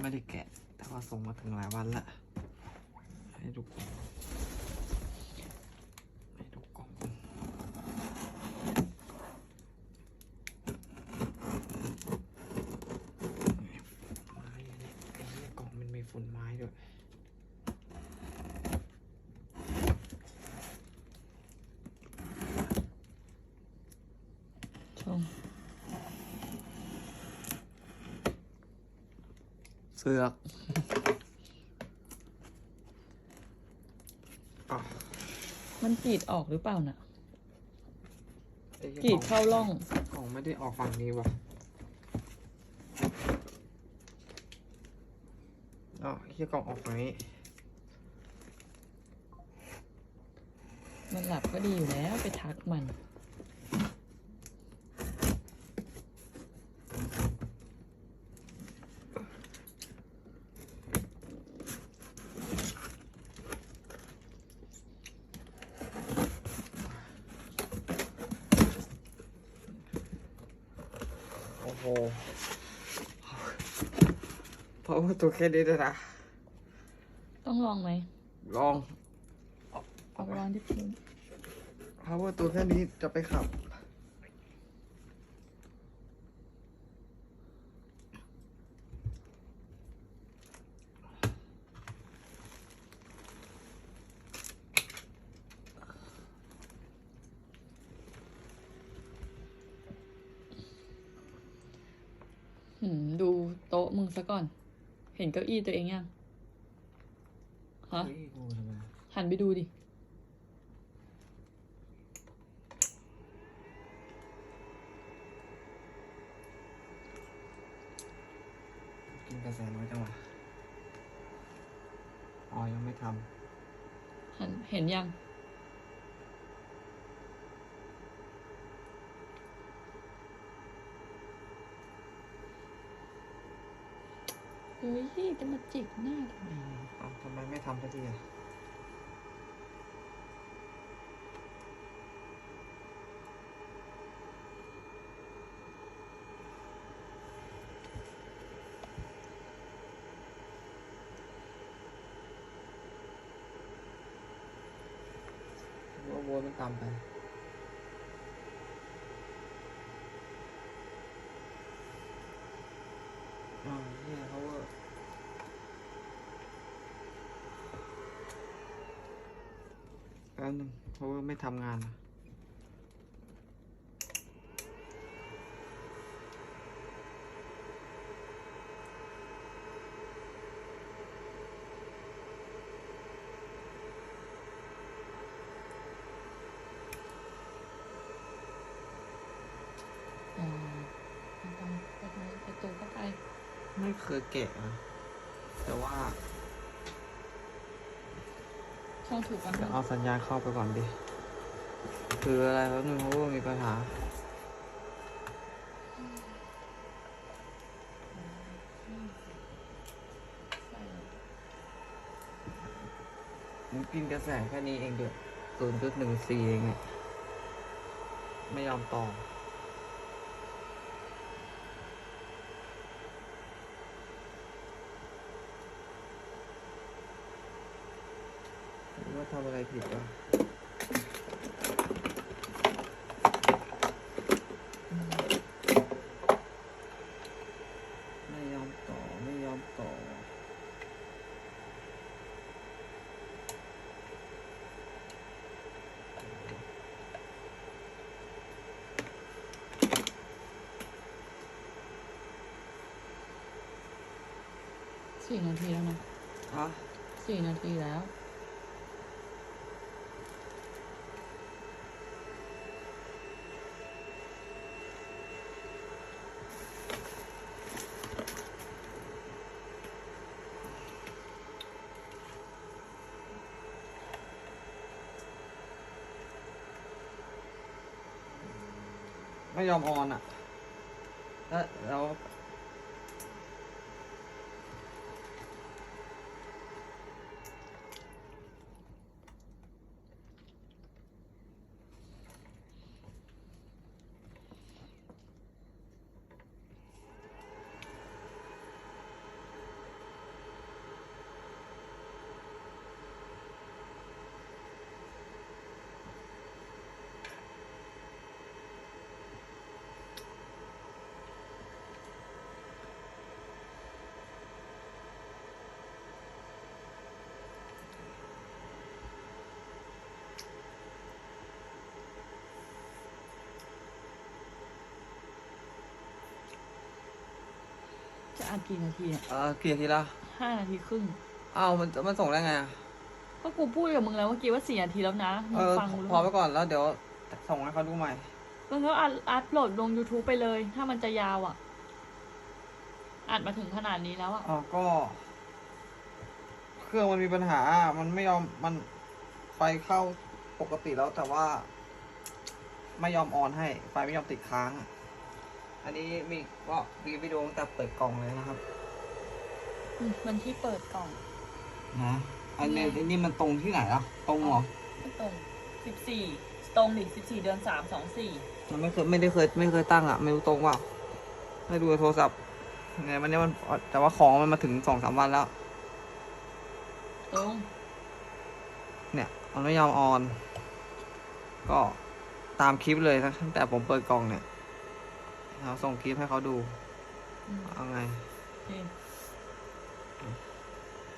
ไม่ได้แกะ แต่ว่าส่งมาถึงหลายวันละ ให้ดูก่องให้ดูกล่องไม้อันนี้กล่องมันมีฝุ่นไม้ด้วยชง เสือกอะมันกรีดออกหรือเปล่าน่ะไอ้หี้ยกรีดเข้าร่องกล่องไม่ได้ออกฝั่งนี้ว่ะอ๋อไอ้เฮียกล่องออกฝั่งนี้ มันหลับก็ดีอยู่แล้วไปทักมัน โอ้โหเพราะว่าตัวแค่นี้เลยนะต้องลองไหมลองเอาวางที่พื้นเพราะว่าตัวแค่นี้จะไปขับ หืม ดูโต๊ะมึงซะก่อน เห็นเก้าอี้ตัวเองยัง ฮะ เฮ้ยกูทำไมหันไปดูดิ กินกระแสน้อยจังวะอ๋อยังไม่ทหันเห็นยัง เฮ้ยจะมาจิกหน้าทำไมเอ้าทำไมไม่ทำสักทีอะว่าวัวมันต่ำไป อ๋อเนี่ยเขาว่าแป๊บนึงเขาว่าไม่ทำงานนะอ๋อไม่ต้องเปิดประตูเข้าไปไม่เคยแกะนะแต่ว่า ช่องถูกกันจะเอาสัญญาณเข้าไปก่อนดิ คืออะไรแป๊บนึงเพราะว่ามีปัญหามึงกินกระแสแค่นี้เองเดือดศูนย์จุดหนึ่งสี่เองเนี่ย ไม่ยอมต่อ หรือว่า ทำอะไรผิดวะไม่ยอมต่อ ไม่ยอมต่อ สี่นาทีแล้วนะฮะสี่นาทีแล้ว ไม่ยอมออนอะแล้ว อัดกี่นาทีเนี่ยเออกี่นาทีละห้านาทีครึ่ง อ้าวมันมันส่งได้ไงอะก็กูพูดกับมึงแล้วเมื่อกี้ว่าสี่นาทีแล้วนะมึเองอฟังกูหรือพอเปไปล่าก่อนแล้วเดี๋ยวส่งให้เขาดูใหม่ มึงก็อัดอัดโหลดลง YouTube ไปเลย ถ้ามันจะยาวอะ อัดมาถึงขนาดนี้แล้วอะ อ๋อก็ เครื่องมันมีปัญหา มันไม่ยอมมันไฟเข้าปกติแล้วแต่ว่า ไม่ยอมออนให้ ไฟไม่ยอมติดค้างอั นนี้มีก็มีวิดีโอตั้งแต่เปิดกล่องเลยนะครับ อืมมันที่เปิดกล่อง นะอันนี้อันนี้มันตรงที่ไหนอะ ตรงเหรอไม่ตรงสิบสี่ตรงดิสิบสี่เดือนสามสองสี่มันไม่เคยไม่ได้เคยไม่เคยตั้งอะ ไม่รู้ตรงเปล่าให้ดูในโทรศัพท์ไงมันเนี้ยมันแต่ว่าของมันมาถึงสองสามวันแล้ว ตรง เนี่ยมันไม่ยอมออน ก็ตามคลิปเลยนะตั้งแต่ผมเปิดกล่องเนี่ย เราส่งคลิปให้เขาดูอืมเอาไงโอเค